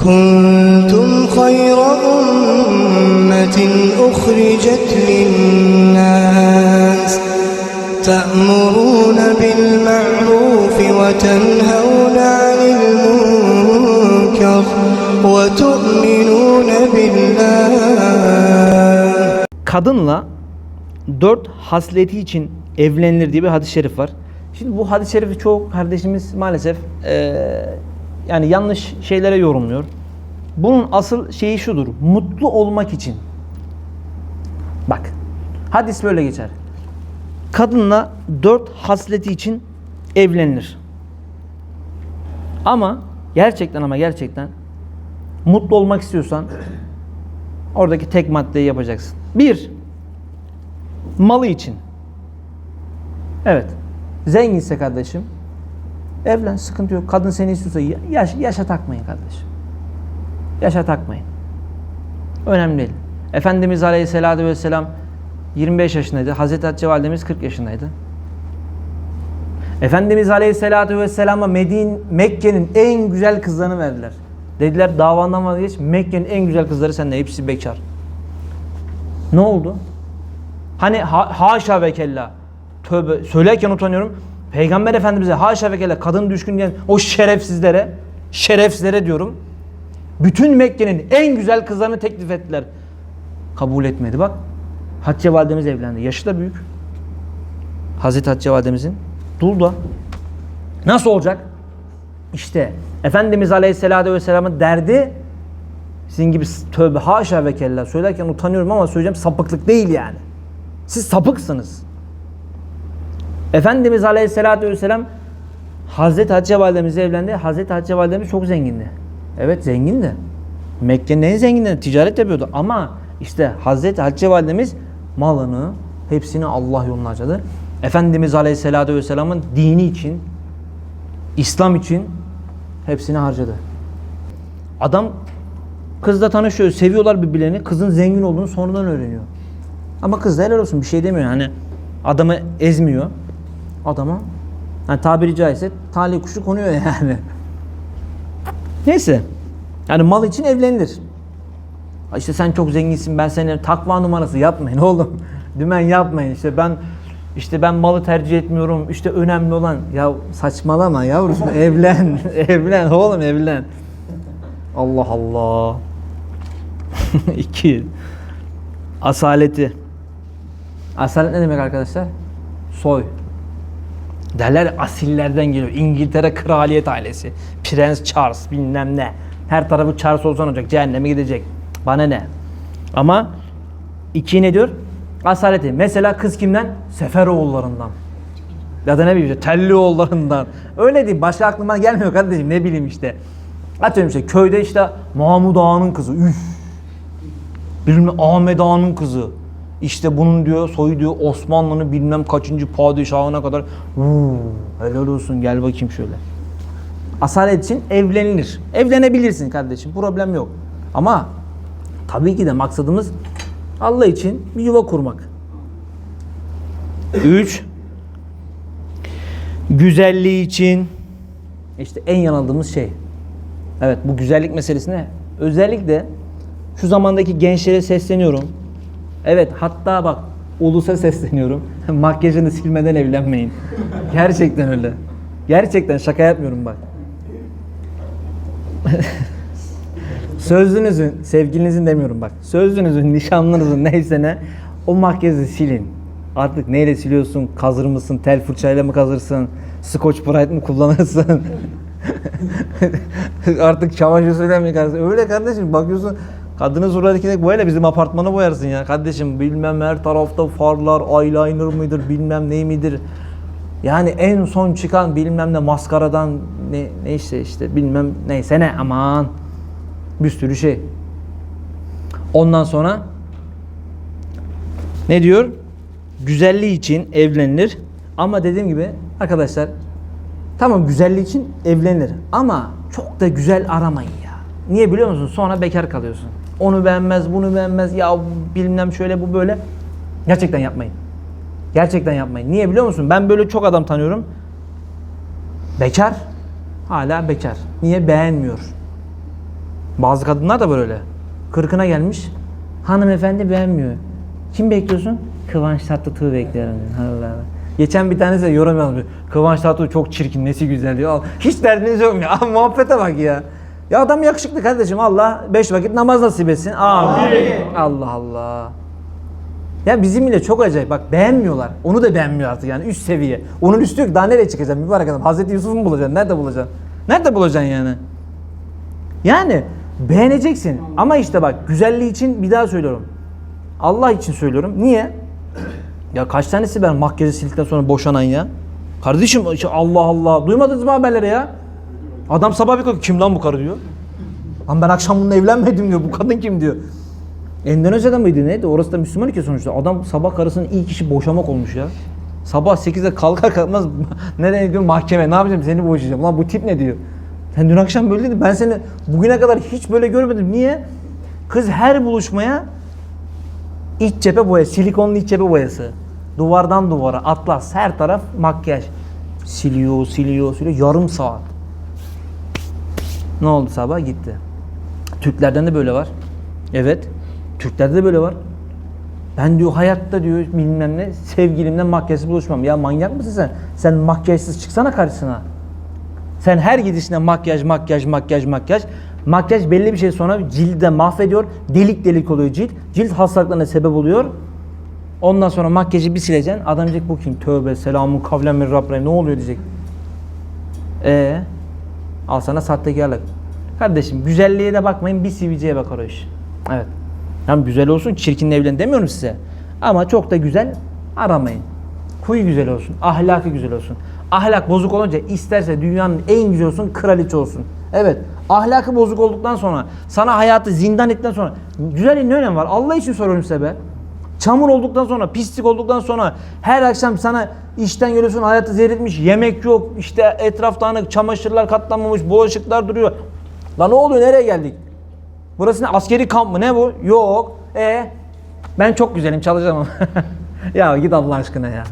كنتم خير أمة أخرجت للناس تأمرون بالمعروف وتنهون عن المنكر وتؤمنون بالله kadınla dört hasleti için evlenilir diye bir hadis-i şerif var. Şimdi bu hadis-i şerifi çoğu kardeşimiz maalesef eee, yani yanlış şeylere yorumluyor. Bunun asıl şeyi şudur. Mutlu olmak için. Bak. Hadis böyle geçer. Kadınla dört hasleti için evlenilir. Ama gerçekten ama gerçekten mutlu olmak istiyorsan Oradaki tek maddeyi yapacaksın. Bir, malı için. Evet. Zenginse kardeşim, evlen, sıkıntı yok. Kadın seni istiyorsa ya- yaş, yaşa takmayın kardeşim. Yaşa takmayın. Önemli değil. Efendimiz Aleyhisselatü Vesselam 25 yaşındaydı. Hazreti Hatice Validemiz 40 yaşındaydı. Efendimiz Aleyhisselatü Vesselam'a Medine, Mekke'nin en güzel kızlarını verdiler. Dediler davandan vazgeç Mekke'nin en güzel kızları sende hepsi bekar. Ne oldu? Hani ha, haşa ve kella. Tövbe söylerken utanıyorum. Peygamber Efendimiz'e haşa ve kella kadın düşkün diyen o şerefsizlere, şerefsizlere diyorum. Bütün Mekke'nin en güzel kızlarını teklif ettiler. Kabul etmedi bak. Hatice validemiz evlendi. Yaşı da büyük. Hazreti Hatice validemizin. Dul da. Nasıl olacak? İşte Efendimiz Aleyhisselatü Vesselam'ın derdi sizin gibi tövbe haşa ve kella söylerken utanıyorum ama söyleyeceğim sapıklık değil yani. Siz sapıksınız. Efendimiz Aleyhisselatü Vesselam Hazreti Hatice validemizle evlendi. Hazreti Hatice validemiz çok zengindi. Evet zengindi. Mekke'nin en zenginleri ticaret yapıyordu ama işte Hazreti Hatice validemiz malını hepsini Allah yoluna harcadı. Efendimiz Aleyhisselatü Vesselam'ın dini için İslam için hepsini harcadı. Adam kızla tanışıyor, seviyorlar birbirlerini. Kızın zengin olduğunu sonradan öğreniyor. Ama kız da helal olsun bir şey demiyor hani. Adamı ezmiyor. Adama yani tabiri caizse talih kuşu konuyor yani. Neyse. Yani mal için evlenilir. İşte sen çok zenginsin ben seni takva numarası yapmayın oğlum. Dümen yapmayın işte ben işte ben malı tercih etmiyorum. İşte önemli olan ya saçmalama yavrum evlen evlen oğlum evlen. Allah Allah. İki. Asaleti. Asalet ne demek arkadaşlar? Soy. Derler asillerden geliyor. İngiltere kraliyet ailesi. Prens Charles bilmem ne. Her tarafı Charles olsan olacak. Cehenneme gidecek. Bana ne? Ama iki ne diyor? Asaleti. Mesela kız kimden? Seferoğullarından. Ya da ne bileyim işte Tellioğullarından. Öyle değil. Başka aklıma gelmiyor kardeşim. Ne bileyim işte. Atıyorum işte köyde işte Mahmud Ağa'nın kızı. Üf. Bilmem Ahmet Ağa'nın kızı. İşte bunun diyor soyu diyor Osmanlı'nın bilmem kaçıncı padişahına kadar. Uuu, helal olsun gel bakayım şöyle. Asalet için evlenilir. Evlenebilirsin kardeşim problem yok. Ama tabii ki de maksadımız Allah için bir yuva kurmak. 3 Güzelliği için işte en yanıldığımız şey. Evet bu güzellik meselesine özellikle şu zamandaki gençlere sesleniyorum. Evet hatta bak ulusa sesleniyorum. Makyajını silmeden evlenmeyin. Gerçekten öyle. Gerçekten şaka yapmıyorum bak. Sözlünüzün, sevgilinizin demiyorum bak. Sözlünüzün, nişanlınızın neyse ne o makyajı silin. Artık neyle siliyorsun? Kazır mısın? Tel fırçayla mı kazırsın? Scotch Brite mi kullanırsın? Artık çamaşır suyuyla mı yıkarsın? Öyle kardeşim bakıyorsun kadının suratındaki böyle bizim apartmanı boyarsın ya. Kardeşim bilmem her tarafta farlar, eyeliner mıdır bilmem ne midir. Yani en son çıkan bilmem ne maskaradan ne, ne işte işte bilmem neyse ne aman bir sürü şey. Ondan sonra ne diyor? Güzelliği için evlenilir. Ama dediğim gibi arkadaşlar tamam güzelliği için evlenilir. Ama çok da güzel aramayın ya. Niye biliyor musun? Sonra bekar kalıyorsun. Onu beğenmez, bunu beğenmez. Ya bilmem şöyle bu böyle. Gerçekten yapmayın. Gerçekten yapmayın. Niye biliyor musun? Ben böyle çok adam tanıyorum. Bekar. Hala bekar. Niye? Beğenmiyor. Bazı kadınlar da böyle. Kırkına gelmiş. Hanımefendi beğenmiyor. Kim bekliyorsun? Kıvanç Tatlıtuğ'u bekliyorum. Allah Allah. Geçen bir tanesi de yorum yazmış. Kıvanç Tatlıtuğ çok çirkin, nesi güzel diyor. Hiç derdiniz yok mu ya? Muhabbete bak ya. Ya adam yakışıklı kardeşim. Allah beş vakit namaz nasip etsin. Amin. Allah Allah. Ya bizim ile çok acayip. Bak beğenmiyorlar. Onu da beğenmiyor artık yani üst seviye. Onun üstü yok. Daha nereye çıkacaksın? Mübarek adam. Hazreti Yusuf'u mu bulacaksın? Nerede bulacaksın? Nerede bulacaksın yani? Yani beğeneceksin. Ama işte bak güzelliği için bir daha söylüyorum. Allah için söylüyorum. Niye? Ya kaç tanesi ben makyajı sildikten sonra boşanan ya? Kardeşim Allah Allah. Duymadınız mı haberleri ya? Adam sabah bir kalkıyor. Kim lan bu karı diyor. Lan ben akşam bununla evlenmedim diyor. Bu kadın kim diyor. Endonezya'da mıydı neydi? Orası da Müslüman ülke sonuçta. Adam sabah karısının ilk işi boşamak olmuş ya. Sabah 8'de kalkar kalkmaz nereye diyor mahkeme ne yapacağım seni boşayacağım. Lan bu tip ne diyor. Sen dün akşam böyleydin. Ben seni bugüne kadar hiç böyle görmedim. Niye? Kız her buluşmaya iç cephe boyası, silikonlu iç cephe boyası. Duvardan duvara, atlas, her taraf makyaj. Siliyor, siliyor, siliyor. Yarım saat. Ne oldu sabah? Gitti. Türklerden de böyle var. Evet. Türklerde de böyle var. Ben diyor hayatta diyor bilmem ne sevgilimle makyajsız buluşmam. Ya manyak mısın sen? Sen makyajsız çıksana karşısına. Sen her gidişine makyaj, makyaj, makyaj, makyaj. Makyaj belli bir şey sonra cilde mahvediyor. Delik delik oluyor cilt. Cilt hastalıklarına sebep oluyor. Ondan sonra makyajı bir sileceksin. Adam diyecek bu kim? Tövbe selamun kavlen min. Ne oluyor diyecek. Ee, al sana sahtekarlık. Kardeşim güzelliğe de bakmayın bir sivilceye bakar o iş. Evet. Hem güzel olsun çirkinle evlen demiyorum size. Ama çok da güzel aramayın. Huyu güzel olsun, ahlakı güzel olsun. Ahlak bozuk olunca isterse dünyanın en güzel olsun, kraliçe olsun. Evet, ahlakı bozuk olduktan sonra, sana hayatı zindan ettikten sonra güzelliğin ne önemi var? Allah için soruyorum size be. Çamur olduktan sonra, pislik olduktan sonra her akşam sana işten geliyorsun hayatı zehretmiş, yemek yok, işte etraf dağınık, çamaşırlar katlanmamış, bulaşıklar duruyor. Lan ne oluyor, nereye geldik? Burası ne? Askeri kamp mı? Ne bu? Yok. E ben çok güzelim çalışacağım ama. ya git Allah aşkına ya.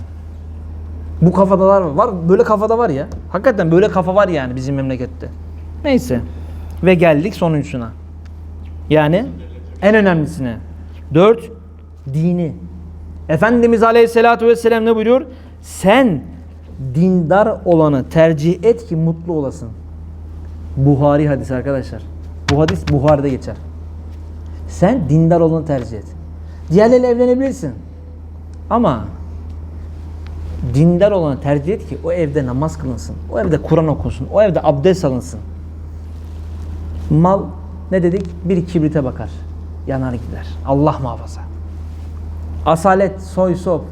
Bu kafadalar var. var. Böyle kafada var ya. Hakikaten böyle kafa var yani bizim memlekette. Neyse. Ve geldik sonuncusuna. Yani en önemlisine. Dört, dini. Efendimiz Aleyhisselatü Vesselam ne buyuruyor? Sen dindar olanı tercih et ki mutlu olasın. Buhari hadisi arkadaşlar. Bu hadis Buhari'de geçer. Sen dindar olanı tercih et. Diğerleriyle evlenebilirsin. Ama dindar olanı tercih et ki o evde namaz kılınsın. O evde Kur'an okunsun. O evde abdest alınsın. Mal ne dedik? Bir kibrite bakar. Yanar gider. Allah muhafaza. Asalet, soy, sop.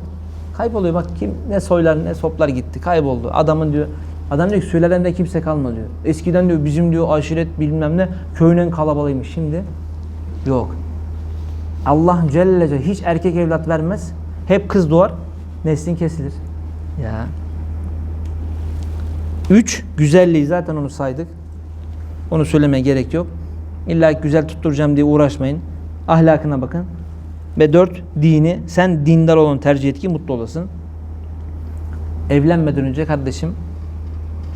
Kayboluyor bak kim ne soylar ne soplar gitti. Kayboldu. Adamın diyor Adam diyor ki sülalemde kimse kalmadı diyor. Eskiden diyor bizim diyor aşiret bilmem ne köyünün kalabalığıymış. Şimdi yok. Allah Celle Celle hiç erkek evlat vermez. Hep kız doğar. Neslin kesilir. Ya. Üç, güzelliği zaten onu saydık. Onu söylemeye gerek yok. İlla güzel tutturacağım diye uğraşmayın. Ahlakına bakın. Ve dört, dini. Sen dindar olanı tercih et ki mutlu olasın. Evlenmeden önce kardeşim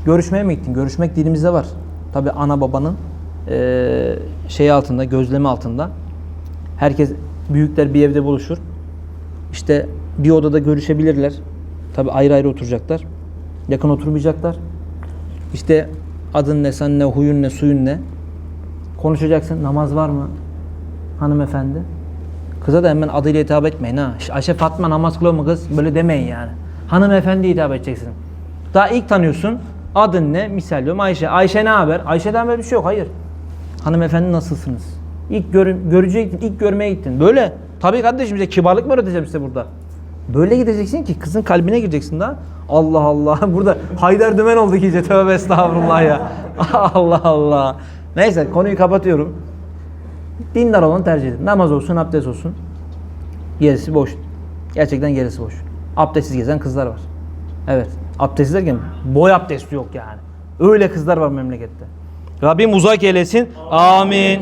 görüşmeye mi gittin? Görüşmek dilimizde var. Tabi ana babanın eee şey altında, gözlemi altında. Herkes, büyükler bir evde buluşur. İşte bir odada görüşebilirler. Tabi ayrı ayrı oturacaklar. Yakın oturmayacaklar. İşte adın ne, sen ne, huyun ne, suyun ne. Konuşacaksın. Namaz var mı? Hanımefendi. Kıza da hemen adıyla hitap etmeyin ha. Ayşe Fatma namaz kılıyor mu kız? Böyle demeyin yani. Hanımefendi hitap edeceksin. Daha ilk tanıyorsun. Adın ne? Misal diyorum Ayşe. Ayşe ne haber? Ayşe'den böyle bir şey yok. Hayır. Hanımefendi nasılsınız? İlk gör, görücüye gittin, ilk görmeye gittin. Böyle. Tabii kardeşim işte kibarlık mı öğreteceğim size burada? Böyle gideceksin ki kızın kalbine gireceksin daha. Allah Allah. Burada Haydar Dümen oldu iyice. Tövbe estağfurullah ya. Allah Allah. Neyse konuyu kapatıyorum. Dindar olanı tercih edin. Namaz olsun, abdest olsun. Gerisi boş. Gerçekten gerisi boş. Abdestsiz gezen kızlar var. Evet. Abdestsiz derken boy abdesti yok yani. Öyle kızlar var memlekette. Rabbim uzak eylesin. Amin.